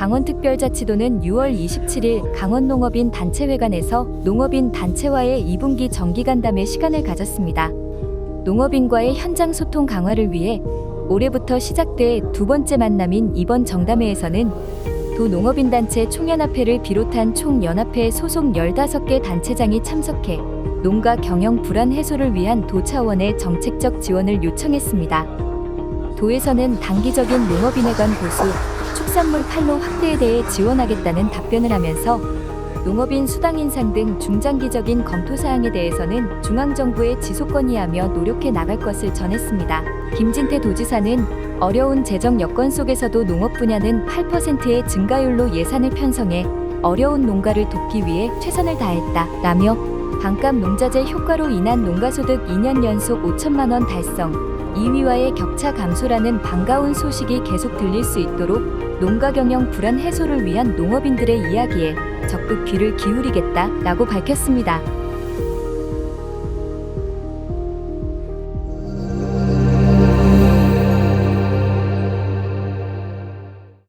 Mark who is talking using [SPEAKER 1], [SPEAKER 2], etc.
[SPEAKER 1] 강원특별자치도는 6월 27일 강원농업인 단체회관에서 농업인 단체와의 2분기 정기간담회 시간을 가졌습니다. 농업인과의 현장 소통 강화를 위해 올해부터 시작돼 두 번째 만남인 이번 정담회에서는 도 농업인단체 총연합회를 비롯한 총연합회 소속 15개 단체장이 참석해 농가 경영 불안 해소를 위한 도 차원의 정책적 지원을 요청했습니다. 도에서는 단기적인 농업인에 관 보수, 축산물 판로 확대에 대해 지원하겠다는 답변을 하면서 농업인 수당 인상 등 중장기적인 검토 사항에 대해서는 중앙정부에 지속건의하며 노력해 나갈 것을 전했습니다. 김진태 도지사는 어려운 재정 여건 속에서도 농업 분야는 8%의 증가율로 예산을 편성해 어려운 농가를 돕기 위해 최선을 다했다. 라며 반값 농자재 효과로 인한 농가소득 2년 연속 5천만 원 달성, 2위와의 격차 감소라는 반가운 소식이 계속 들릴 수 있도록 농가 경영 불안 해소를 위한 농업인들의 이야기에 적극 귀를 기울이겠다라고 밝혔습니다.